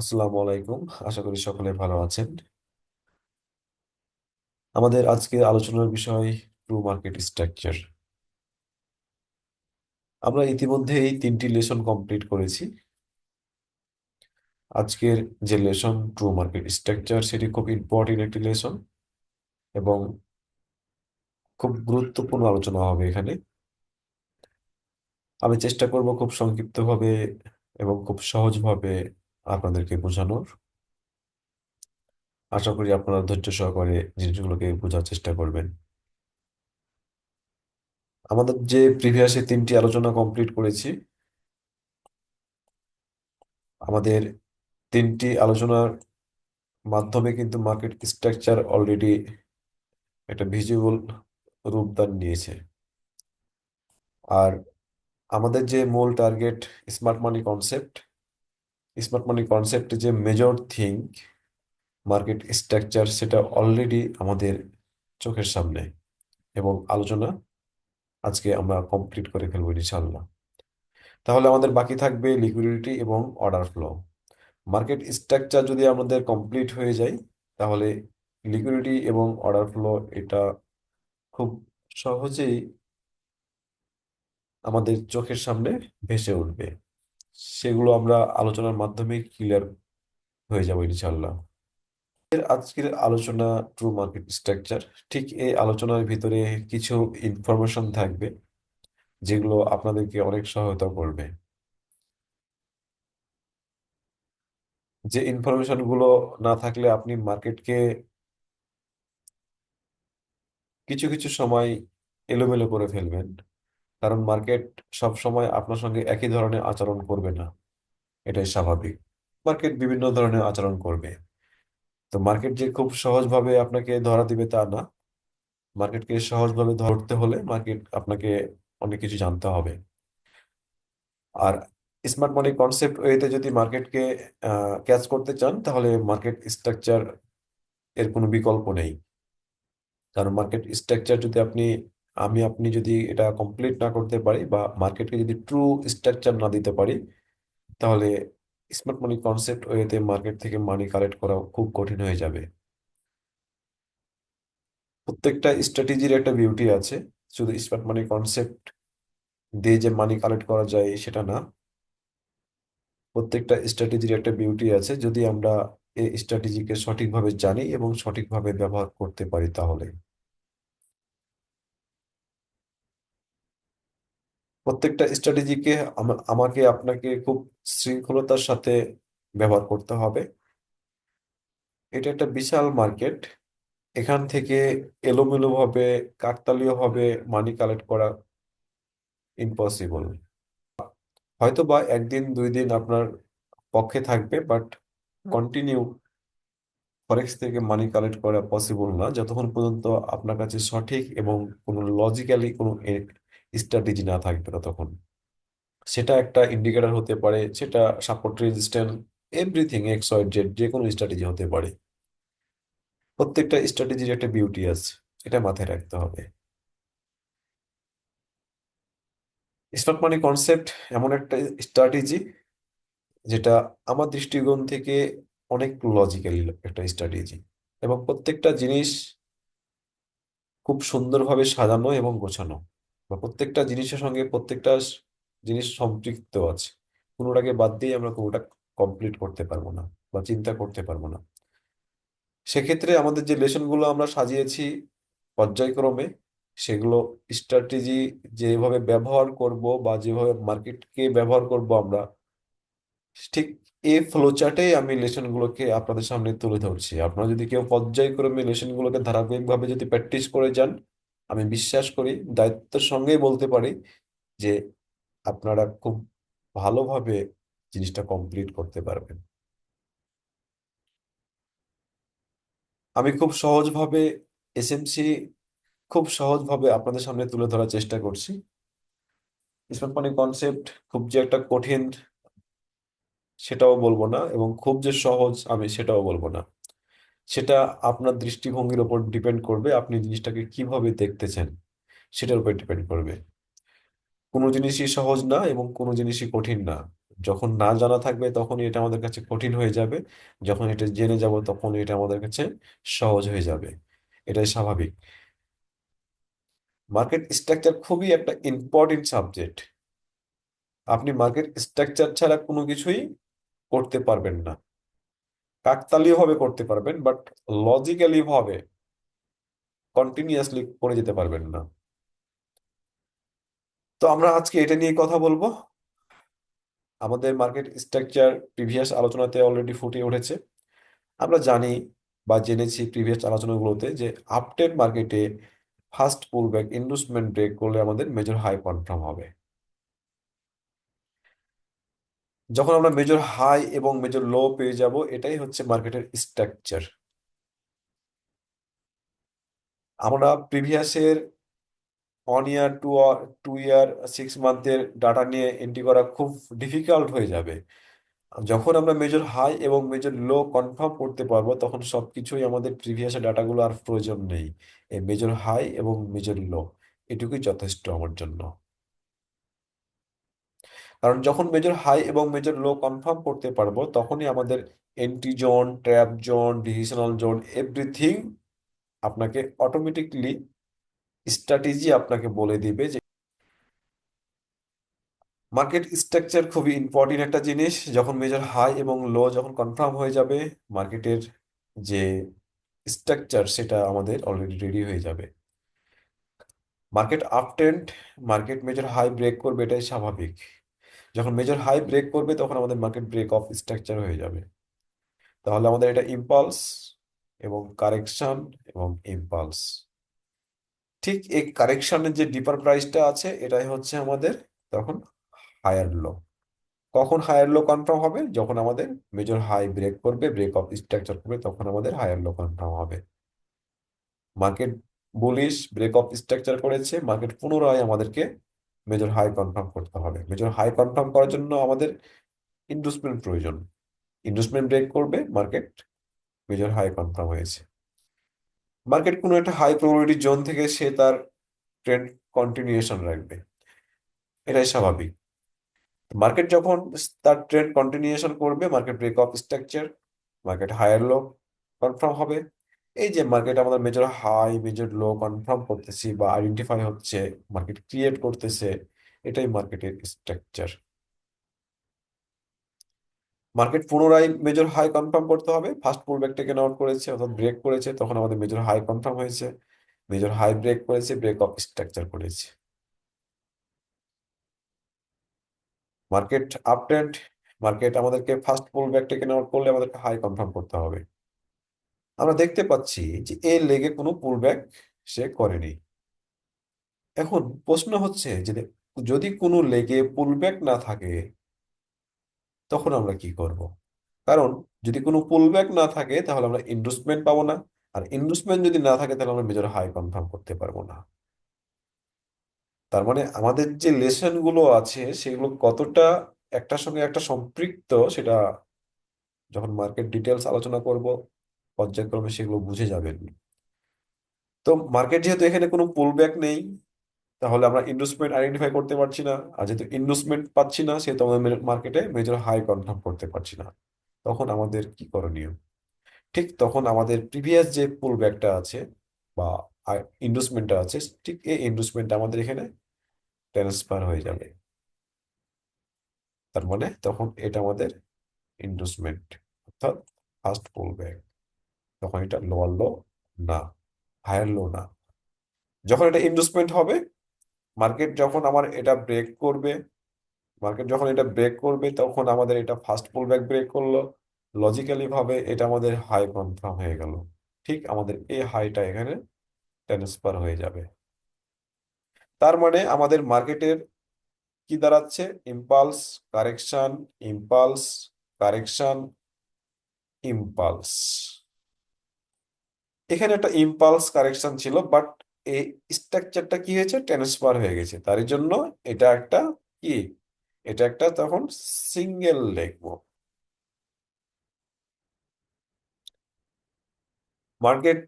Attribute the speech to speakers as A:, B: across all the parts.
A: আসসালামু আলাইকুম। আশা করি সকলে ভালো আছেন। আমাদের আজকে আলোচনার বিষয় ট্রু মার্কেট স্ট্রাকচার আমরা ইতিমধ্যেই তিনটি লেসন কমপ্লিট করেছি। আজকের যে লেসন ট্রু মার্কেট স্ট্রাকচার সেটি খুব ইম্পর্টেন্ট একটি লেসন এবং খুব গুরুত্বপূর্ণ আলোচনা হবে এখানে। আমি চেষ্টা করব খুব সংক্ষিপ্তভাবে এবং খুব সহজভাবে আপনাদেরকে বোঝানোর। আশা করি আপনারা ধৈর্য সহকারে জিনিসগুলোকে বোঝার চেষ্টা করবেন। আমাদের যে প্রিভিয়াসে তিনটি আলোচনা কমপ্লিট করেছি, আমাদের তিনটি আলোচনার মাধ্যমে কিন্তু মার্কেট স্ট্রাকচার অলরেডি একটা ভিজুয়াল রূপদান নিয়েছে। আর আমাদের যে মূল target smart money concept smart money concept যে মেজর থিং মার্কেট স্ট্রাকচার সেটা অলরেডি আমাদের চোখের সামনে এবং আলোচনা আজকে আমরা কমপ্লিট করে ফেলব ইনশাল্লাহ তাহলে আমাদের বাকি থাকবে লিকুইডিটি এবং অর্ডার ফ্লো মার্কেট স্ট্রাকচার যদি আমাদের কমপ্লিট হয়ে যায়, তাহলে লিকুইডিটি এবং অর্ডার ফ্লো এটা খুব সহজেই আমাদের চোখের সামনে ভেসে উঠবে। সেগুলো আমরা আলোচনার মাধ্যমে ক্লিয়ার হয়ে যাব ইনশাল্লাহ আজকের আলোচনা ট্রু মার্কেট স্ট্রাকচার ঠিক এই আলোচনার ভিতরে কিছু ইনফরমেশন থাকবে, যেগুলো আপনাদেরকে অনেক সহায়তা করবে। যে ইনফরমেশনগুলো না থাকলে আপনি মার্কেটকে কিছু কিছু সময় এলোমেলো করে ফেলবেন। কারণ মার্কেট সব সময় আপনার সঙ্গে একই ধরনের আচরণ করবে না। এটাই স্বাভাবিক। মার্কেট বিভিন্ন ধরনের আচরণ করবে। তো মার্কেট যে খুব সহজভাবে আপনাকে ধরা দিবে তা না। মার্কেটকে সহজভাবে ধরতে হলে মার্কেট আপনাকে অনেক কিছু জানতে হবে। আর স্মার্ট মানি কনসেপ্ট ওয়েতে যদি মার্কেটকে ক্যাচ করতে চান, তাহলে মার্কেট স্ট্রাকচার এর কোনো বিকল্প নেই। কারণ মার্কেট স্ট্রাকচার যদি আপনি আমি আপনি যদি এটা কমপ্লিট না করতে পারি বা মার্কেটকে যদি ট্রু স্ট্রাকচার না দিতে পারি, তাহলে স্মার্ট মানি কনসেপ্ট ওয়েতে মার্কেট থেকে মানি কালেক্ট করা খুব কঠিন হয়ে যাবে। প্রত্যেকটা স্ট্র্যাটেজির একটা বিউটি আছে। শুধু স্মার্ট মানি কনসেপ্ট দিয়ে যে মানি কালেক্ট করা যায় সেটা না। প্রত্যেকটা স্ট্র্যাটেজির একটা বিউটি আছে। যদি আমরা এই স্ট্র্যাটেজিকে সঠিকভাবে জানি এবং সঠিকভাবে ব্যবহার করতে পারি তাহলে। প্রত্যেকটা স্ট্র্যাটেজিকে আমাকে আপনাকে খুব শৃঙ্খলতার সাথে ব্যবহার করতে হবে। এটা একটা বিশাল মার্কেট এখান থেকে এলোমেলো ভাবে কাকতালীয় ভাবে মানি কালেক্ট করা ইম্পসিবল হয়তো বা একদিন দুই দিন আপনার পক্ষে থাকবে বাট কন্টিনিউ ফরেক্স থেকে মানি কালেক্ট করা পসিবল না। যতক্ষণ পর্যন্ত আপনার কাছে সঠিক এবং কোনো লজিক্যালি কোনো স্ট্র্যাটেজি না থাকবে ততক্ষণ সেটা একটা ইন্ডিকেটার হতে পারে, সেটা support resistance everything X Y Z যে কোনো স্ট্র্যাটেজি হতে পারে। প্রত্যেকটা স্ট্র্যাটেজির একটা বিউটি আছে, এটা মাথায় রাখতে হবে। স্মার্ট মানি কনসেপ্ট এমন একটা স্ট্র্যাটেজি যেটা আমার দৃষ্টিকোণ থেকে অনেক লজিক্যালি একটা স্ট্র্যাটেজি এবং প্রত্যেকটা জিনিস খুব সুন্দরভাবে সাজানো এবং গোছানো। বা প্রত্যেকটা জিনিসের সঙ্গে প্রত্যেকটা জিনিস সম্পৃক্ত আছে। কোনোটাকে বাদ দিয়ে আমরা কোনোটা কমপ্লিট করতে পারব না বা চিন্তা করতে পারব না। সেক্ষেত্রে আমাদের যে লেসনগুলো আমরা সাজিয়েছি পর্যায়ক্রমে, সেগুলো স্ট্র্যাটেজি যেভাবে ব্যবহার করব বা যেভাবে মার্কেটকে ব্যবহার করব আমরা, ঠিক এই ফ্লোচার্টেই আমি লেসনগুলোকে আপনাদের সামনে তুলে ধরছি। আপনারা যদি কেউ পর্যায়ক্রমে লেসনগুলোকে ধারাবাহিকভাবে যদি প্র্যাকটিস করে যান আমি বিশ্বাস করি, দায়িত্বের সঙ্গেই বলতে পারি যে আপনারা খুব ভালোভাবে জিনিসটা কমপ্লিট করতে পারবেন। আমি খুব সহজভাবে এসএমসি খুব সহজভাবে আপনাদের সামনে তুলে ধরার চেষ্টা করছি। স্মার্ট মানি কনসেপ্ট খুব যে একটা কঠিন, সেটাও বলব না এবং খুব যে সহজ আমি সেটাও বলব না। সেটা আপনার দৃষ্টিভঙ্গির ওপর ডিপেন্ড করবে, আপনি জিনিসটাকে কীভাবে দেখতেছেন, সেটার উপর ডিপেন্ড করবে। কোনো জিনিসই সহজ না এবং কোনো জিনিসই কঠিন না। যখন না জানা থাকবে, তখনই এটা আমাদের কাছে কঠিন হয়ে যাবে। যখন এটা জেনে যাব তখন এটা আমাদের কাছে সহজ হয়ে যাবে। এটাই স্বাভাবিক। মার্কেট স্ট্রাকচার খুবই একটা ইম্পর্টেন্ট সাবজেক্ট আপনি মার্কেট স্ট্রাকচার ছাড়া কোনো কিছুই করতে পারবেন না। কাকতালীয় ভাবে করতে পারবেন বাট লজিক্যালি ভাবে কন্টিনিউয়াসলি করে যেতে পারবেন না। তো আমরা আজকে এটা নিয়ে কথা বলব। আমাদের মার্কেট স্ট্রাকচার প্রিভিয়াস আলোচনাতে অলরেডি ফুটে উঠেছে। আমরা জানি বা জেনেছি প্রিভিয়াস আলোচনাগুলোতে যে আপডেট মার্কেটে first pull back inducement break করলে আমাদের মেজর হাই কনফার্ম হবে। যখন আমরা মেজর হাই এবং মেজর লো পেয়ে যাব, এটাই হচ্ছে মার্কেটের স্ট্রাকচার আমরা প্রিভিয়াসের one year two two year six মান্থের data নিয়ে এন্ট্রি করা খুব ডিফিকাল্ট হয়ে যাবে। যখন আমরা মেজর হাই এবং মেজর লো কনফার্ম করতে পারব, তখন সবকিছুই আমাদের প্রিভিয়াস ডাটাগুলো আর প্রয়োজন নেই। এই মেজর হাই এবং মেজর লো এটুকুই যথেষ্ট আমার জন্য। কারণ যখন মেজর হাই এবং মেজর লো কনফার্ম করতে পারব, তখনই আমাদের entry zone trap zone decisional zone everything আপনাকে অটোমেটিকলি স্ট্র্যাটেজি আপনাকে বলে দিবে যে মার্কেট স্ট্রাকচার খুবই ইম্পর্টেন্ট একটা জিনিস। যখন মেজর হাই এবং লো যখন কনফার্ম হয়ে যাবে মার্কেটের যে স্ট্রাকচার সেটা আমাদের অলরেডি রেডি হয়ে যাবে। Market up trend market major high break করবে এটাই স্বাভাবিক। যখন মেজর হাই ব্রেক করবে, তখন আমাদের মার্কেট ব্রেক অফ স্ট্রাকচার হয়ে যাবে। তাহলে আমাদের এটা ইম্পালস এবং কারেকশন এবং ইম্পালস ঠিক এই কারেকশনের যে ডিপার প্রাইসটা আছে, এটাই হচ্ছে আমাদের তখন হায়ার লো কখন হায়ার লো কনফার্ম হবে? যখন আমাদের মেজর হাই ব্রেক করবে ব্রেক অফ স্ট্রাকচার করবে, তখন আমাদের হায়ার লো কনফার্ম হবে। Market bullish break of structure করেছে মার্কেট পুনরায় আমাদেরকে মেজর হাই কনফার্ম করতে হবে। মেজর হাই কনফার্ম করার জন্য আমাদের ইন্ডুসমেন্ট প্রয়োজন। ইন্ডুসমেন্ট ব্রেক করবে মার্কেট মেজর হাই কনফার্ম হয়েছে। মার্কেট কোনো একটা হাই প্রবাবিলিটি জোন থেকে সে তার ট্রেন্ড কন্টিনিউয়েশন রাখবে। এটাই স্বাভাবিক। মার্কেট যখন তার ট্রেন্ড কন্টিনিউয়েশন করবে market break of structure market higher low confirm হবে। এই যে মার্কেট আমাদের major high major low confirm করতেছি বা আইডেন্টিফাই হচ্ছে মার্কেট ক্রিয়েট করতেছে, এটাই মার্কেটের স্ট্রাকচার মার্কেট পুনরায় মেজর হাই কনফার্ম করতে হবে। First pull back taken out করেছে, অর্থাৎ ব্রেক করেছে, তখন আমাদের মেজর হাই কনফার্ম হয়েছে। মেজর হাই ব্রেক করেছে ব্রেক অফ স্ট্রাকচার করেছে। মার্কেট আপ মার্কেট আমাদেরকে ফার্স্ট পুল ব্যাক আউট করলে আমাদেরকে হাই কনফার্ম করতে হবে। আমরা দেখতে পাচ্ছি যে এই লেগে কোনো পুল ব্যাক সে করেনি। এখন প্রশ্ন হচ্ছে যে যদি কোনো লেগে পুল ব্যাক না থাকে, তখন আমরা কি করব? কারণ যদি কোনো পুল ব্যাক না থাকে, তাহলে আমরা ইন্ডুসমেন্ট পাবো না। আর ইন্ডুসমেন্ট যদি না থাকে, তাহলে আমরা মেজর হাই কনফার্ম করতে পারব না। তার মানে আমাদের যে লেসনগুলো আছে, সেগুলো কতটা একটার সঙ্গে একটা সম্পৃক্ত, সেটা যখন মার্কেট ডিটেলস আলোচনা করব পর্যায়ক্রমে সেগুলো বুঝে যাবেন। তো মার্কেট যেহেতু এখানে কোনো পুলব্যাক নেই, তাহলে আমরা ইন্ডুসমেন্ট আইডেন্টিফাই করতে পারছি না। আর যেহেতু ইন্ডুসমেন্ট পাচ্ছি না, সেহেতু আমাদের মার্কেটে মেজর হাই কনফার্ম করতে পারছি না। তখন আমাদের কি করণীয়? ঠিক তখন আমাদের প্রিভিয়াস যে পুলব্যাকটা আছে বা ইন্ডুসমেন্টটা আছে, ঠিক এই ইন্ডুসমেন্টটা আমাদের এখানে ট্রান্সফার হয়ে যাবে। তার মানে তখন এটা আমাদের ইন্ডুসমেন্ট অর্থাৎ ফার্স্ট পুলব্যাক তখন এটা লোয়ার লো না হায়ার লো না। যখন এটা ইন্ডুসমেন্ট হবে মার্কেট যখন আমার এটা ব্রেক করবে মার্কেট যখন এটা ব্রেক করবে, তখন আমাদের এটা ফার্স্ট পুলব্যাক ব্রেক করল। লজিক্যালি ভাবে এটা আমাদের হাই কনফার্ম হয়ে গেল। ঠিক আমাদের এই হাইটা এখানে ট্রান্সফার হয়ে যাবে। তার মানে আমাদের মার্কেটের কি দাঁড়াচ্ছে? Impulse correction impulse correction impulse এখানে একটা ইম্পালস কারেকশন ছিল বাট এই স্ট্রাকচারটা কি হয়েছে? ট্রান্সফার হয়ে গেছে। তার জন্য এটা একটা কি? এটা একটা তখন single leg market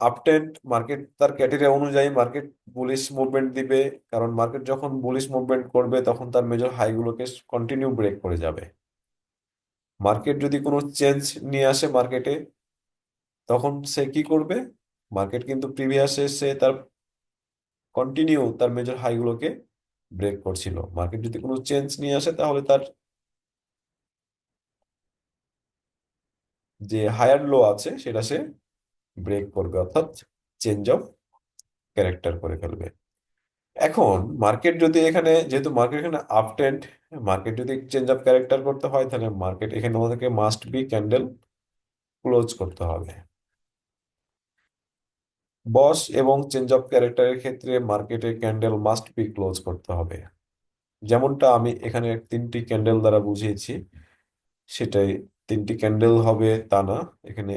A: uptrend market তার ক্যাটেরিয়া অনুযায়ী মার্কেট বুলিশ মুভমেন্ট দিবে, কারণ মার্কেট যখন বুলিশ মুভমেন্ট করবে, তখন তার মেজর হাইগুলোকে কন্টিনিউ ব্রেক করে যাবে। মার্কেট যদি কোনো চেঞ্জ নিয়ে আসে মার্কেটে তখন সে কি করবে? মার্কেট কিন্তু প্রিভিয়াসে সে তার কন্টিনিউ তার মেজর হাইগুলোকে ব্রেক করছিল। মার্কেট যদি কোনো চেঞ্জ নিয়ে আসে, তাহলে তার যে হায়ার লো আছে, সেটা সে ব্রেক করবে, অর্থাৎ চেঞ্জ অফ ক্যারেক্টার করে ফেলবে। এখন মার্কেট যদি এখানে, যেহেতু মার্কেট এখানে আপ ট্রেন্ড মার্কেট যদি চেঞ্জ অফ ক্যারেক্টার করতে হয়, তাহলে মার্কেট এখানে আমাদেরকে মাস্ট বি ক্যান্ডেল ক্লোজ করতে হবে। বস এবং চেঞ্জ অফ ক্যারেক্টারের ক্ষেত্রে মার্কেটে ক্যান্ডেল মাস্ট বি ক্লোজ করতে হবে। যেমনটা আমি এখানে তিনটি ক্যান্ডেল দ্বারা বুঝিয়েছি, সেটাই তিনটি ক্যান্ডেল হবে তা না, এখানে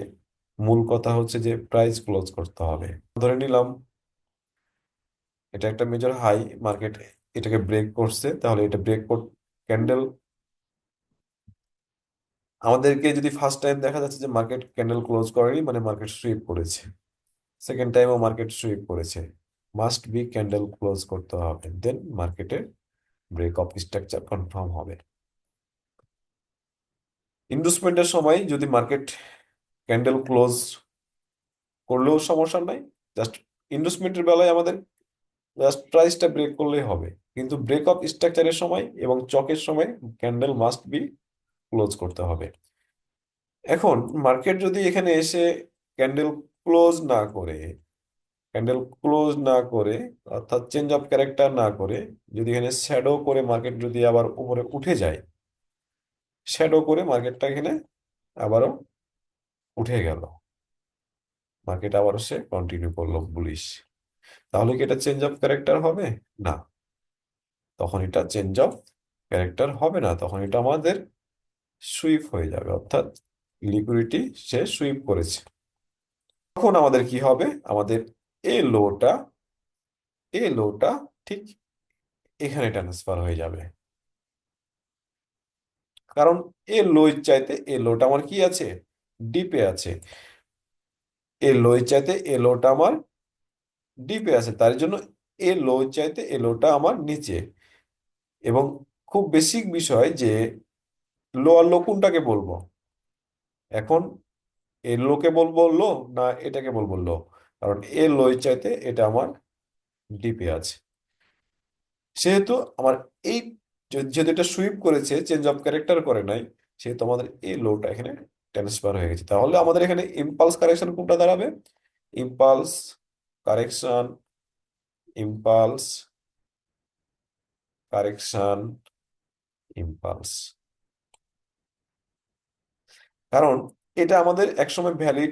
A: মূল কথা হচ্ছে যে প্রাইস ক্লোজ করতে হবে। ধরে নিলাম, এটা একটা মেজর হাই মার্কেট এটাকে ব্রেক করছে, তাহলে এটা ব্রেক ক্যান্ডেল আমাদেরকে যদি ফার্স্ট টাইম দেখা যাচ্ছে যে মার্কেট ক্যান্ডেল ক্লোজ করেনি মানে মার্কেট সুইপ করেছে। সেকেন্ড টাইমও মার্কেট সুইপ করেছে। মাস্ট বি ক্যান্ডেল ক্লোজ করতে হবে দেন মার্কেটে ব্রেক অফ স্ট্রাকচার কনফার্ম হবে। ইনভেস্টমেন্টের সময় যদি মার্কেট ক্যান্ডেল ক্লোজ করলেও সমস্যা নাই জাস্ট ইনভেস্টমেন্টের বেলায় আমাদের জাস্ট প্রাইসটা ব্রেক করলেই হবে। কিন্তু ব্রেক অফ স্ট্রাকচারের সময় এবং চকের সময় ক্যান্ডেল মাস্ট বি ক্লোজ করতে হবে। এখন মার্কেট যদি এখানে এসে ক্যান্ডেল ক্লোজ না করে ক্যান্ডেল ক্লোজ না করে, অর্থাৎ চেঞ্জ অফ ক্যারেক্টার না করে, যদি এখানে শ্যাডো করে মার্কেট যদি আবার উপরে উঠে যায় শ্যাডো করে মার্কেটটা এখানে আবারও উঠে গেল। মার্কেট আবারও সে কন্টিনিউ করল বুলিশ তাহলে কি এটা চেঞ্জ অফ ক্যারেক্টার হবে? না। তখন এটা চেঞ্জ অফ ক্যারেক্টার হবে না। তখন এটা আমাদের সুইপ হয়ে যাবে। অর্থাৎ লিকুইডিটি সে সুইপ করেছে। তখন আমাদের কি হবে? আমাদের এ লোটা এ লোটা ঠিক এখানে ট্রান্সফার হয়ে যাবে। কারণ এ লোয়ের চাইতে এ লোটা আমার কি আছে? ডিপে আছে। এ লোয়ের চাইতে এ লোটা আমার ডিপে আছে। তার জন্য এ লো চাইতে এ লোটা আমার নিচে। এবং খুব বেসিক বিষয় যে লো আর লো কোনটাকে বলব? এখন এ লোকে বলব লো না এটাকে বলব লো কারণ এ লোয়ের চাইতে এটা আমার ডিপে আছে। সেহেতু আমার এই যেহেতু এটা সুইপ করেছে চেঞ্জ অফ ক্যারেক্টার করে নাই, সেহেতু আমাদের এই লোটা এখানে ট্রান্সফার হয়ে গেছে। তাহলে আমাদের এখানে ইম্পালস কারেকশন কোনটা দাঁড়াবে? Impulse correction impulse correction impulse কারণ এটা আমাদের একসময় valid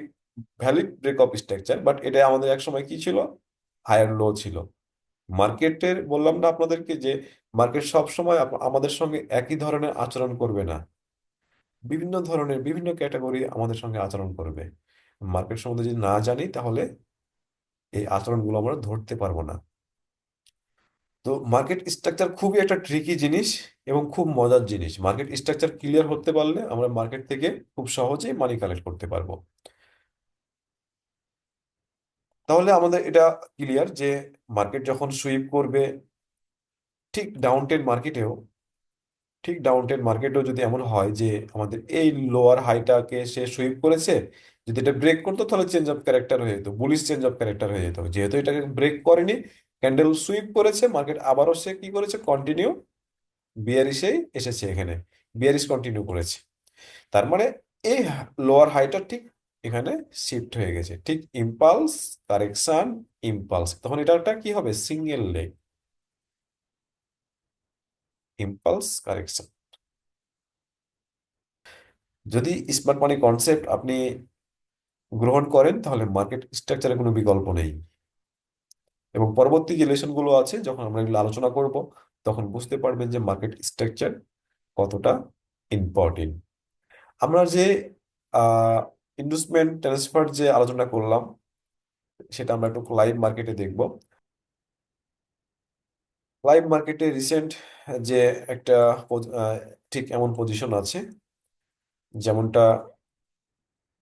A: valid break of structure but এটা আমাদের একসময় কি ছিল? হায়ার লো ছিল। মার্কেটের, বললাম না আপনাদেরকে যে, মার্কেট সব সময় আমাদের সঙ্গে একই ধরনের আচরণ করবে না। বিভিন্ন ধরনের, বিভিন্ন ক্যাটাগরি আমাদের সঙ্গে আচরণ করবে। মার্কেট সম্বন্ধে যদি না জানি, তাহলে এই আচরণগুলো আমরা ধরতে পারব না। তো মার্কেট স্ট্রাকচার খুবই একটা ট্রিকি জিনিস এবং খুব মজার জিনিস। মার্কেট স্ট্রাকচার ক্লিয়ার হতে পারলে আমরা মার্কেট থেকে খুব সহজেই মানি কালেক্ট করতে পারব। তাহলে আমাদের এটা ক্লিয়ার যে মার্কেট যখন সুইপ করবে, ঠিক ডাউন টেন মার্কেটেও ঠিক ডাউন টেন মার্কেটেও যদি এমন হয় যে আমাদের এই লোয়ার হাইটাকে সে সুইপ করেছে, যদি এটা ব্রেক করতো তাহলে চেঞ্জ অফ ক্যারেক্টার হয়ে যেত বুলিশ চেঞ্জ অফ ক্যারেক্টার হয়ে যেত। যেহেতু এটাকে ব্রেক করেনি ক্যান্ডেল সুইপ করেছে মার্কেট আবারও সে কি করেছে? কন্টিনিউ বিয়ারিশেই এসেছে এখানে। বিয়ারিশ কন্টিনিউ করেছে। তার মানে এই লোয়ার হাইটা ঠিক এখানে শিফট হয়ে গেছে। ঠিক ইম্পালস কারেকশন ইম্পালস তখন এটা একটা কি হবে? সিঙ্গেল লেগ ইম্পালস কারেকশন যদি স্মার্ট মানি কনসেপ্ট আপনি গ্রহণ করেন, তাহলে মার্কেট স্ট্রাকচারের কোনো বিকল্প নেই। এবং পরবর্তী যে লেসনগুলো আছে, যখন আমরা এগুলো আলোচনা করব, তখন বুঝতে পারবেন যে মার্কেট স্ট্রাকচার কতটা ইম্পর্টেন্ট আমরা যে ইনভেস্টমেন্ট ট্রান্সফার যে আলোচনা করলাম, সেটা আমরা একটু লাইভ মার্কেটে দেখব। লাইভ মার্কেটে রিসেন্ট যে একটা ঠিক এমন পজিশন আছে, যেমনটা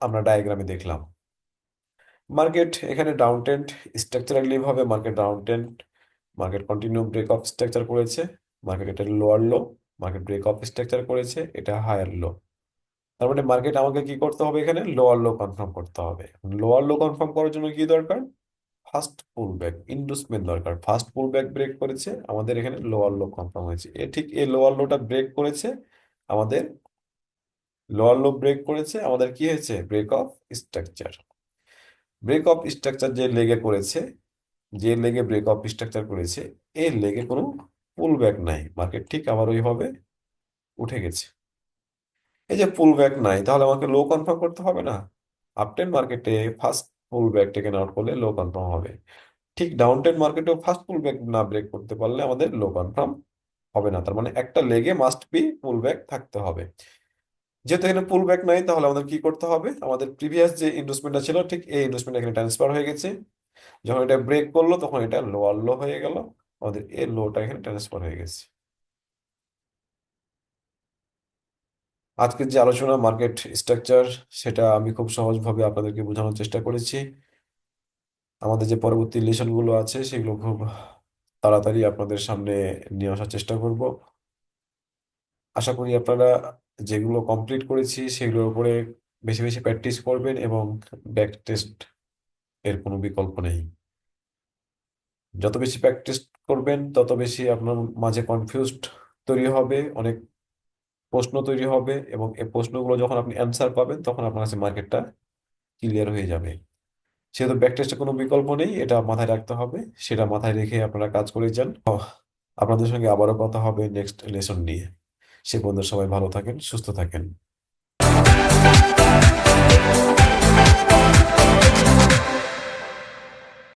A: আমরা ডায়াগ্রামে দেখলাম। মার্কেট এখানে ডাউন ট্রেন্ড স্ট্রাকচারালি ভাবে market down trend market continue break of structure করেছে মার্কেট এটা lower low market break of structure করেছে, এটা হায়ার লো তার মানে মার্কেট আমাকে কি করতে হবে এখানে? লোয়ার লো কনফার্ম করতে হবে। লোয়ার লো কনফার্ম করার জন্য কি দরকার? ফার্স্ট পুল ব্যাক ইন্ডুসমেন্ট দরকার। ফার্স্ট পুল ব্যাক ব্রেক করেছে, আমাদের এখানে লোয়ার লো কনফার্ম হয়েছে। এ ঠিক এই লোয়ার লোটা ব্রেক করেছে, আমাদের লোয়ার লো ব্রেক করেছে, আমাদের কি হয়েছে? Break of structure break of structure যে লেগে করেছে, যে লেগে ব্রেক অফ স্ট্রাকচার করেছে এই লেগে কোনো পুল ব্যাক নাই। মার্কেট ঠিক আবার ওইভাবে উঠে গেছে। এই যে পুল ব্যাক নাই, তাহলে আমাকে লো কনফার্ম করতে হবে না? আপটেন মার্কেটে first pull back taken out করলে লো কনফার্ম হবে। ঠিক ডাউন ট্রেন্ড মার্কেটেও ফার্স্ট পুল ব্যাক না ব্রেক করতে পারলে আমাদের লো কনফার্ম হবে না। তার মানে একটা লেগে মাস্ট বি পুল ব্যাক থাকতে হবে। যেহেতু এখানে পুল ব্যাক নাই, তাহলে আমাদের কি করতে হবে? আমাদের প্রিভিয়াস যে ইনভেস্টমেন্টটা ছিল, ঠিক এই ইনভেস্টমেন্ট এখানে ট্রান্সফার হয়ে গেছে। যখন এটা ব্রেক করল, তখন এটা লোয়ার লো হয়ে গেল। আমাদের এই লোটা এখানে ট্রান্সফার হয়ে গেছে। আজকের যে আলোচনা মার্কেট স্ট্রাকচার সেটা আমি খুব সহজভাবে আপনাদেরকে বোঝানোর চেষ্টা করেছি। আমাদের যে পরবর্তী লেসনগুলো আছে, সেগুলো খুব তাড়াতাড়ি আপনাদের সামনে নিয়ে আসার চেষ্টা করব। আশা করি আপনারা যেগুলো কমপ্লিট করেছি, সেগুলোর উপরে বেশি বেশি প্র্যাকটিস করবেন এবং ব্যাক টেস্ট এর কোনো বিকল্প নেই। যত বেশি প্র্যাকটিস করবেন, তত বেশি আপনার মাঝে কনফিউজড তৈরি হবে, অনেক প্রশ্ন তৈরি হবে এবং এই প্রশ্নগুলো যখন আপনি অ্যান্সার পাবেন, তখন আপনার কাছে মার্কেটটা ক্লিয়ার হয়ে যাবে। সেহেতু ব্যাক টেস্টের কোনো বিকল্প নেই, এটা মাথায় রাখতে হবে। সেটা মাথায় রেখে আপনারা কাজ করে যান। আপনাদের সঙ্গে আবারও কথা হবে নেক্সট লেসন নিয়ে। সে পর্যন্ত সবাই ভালো থাকেন সুস্থ থাকেন।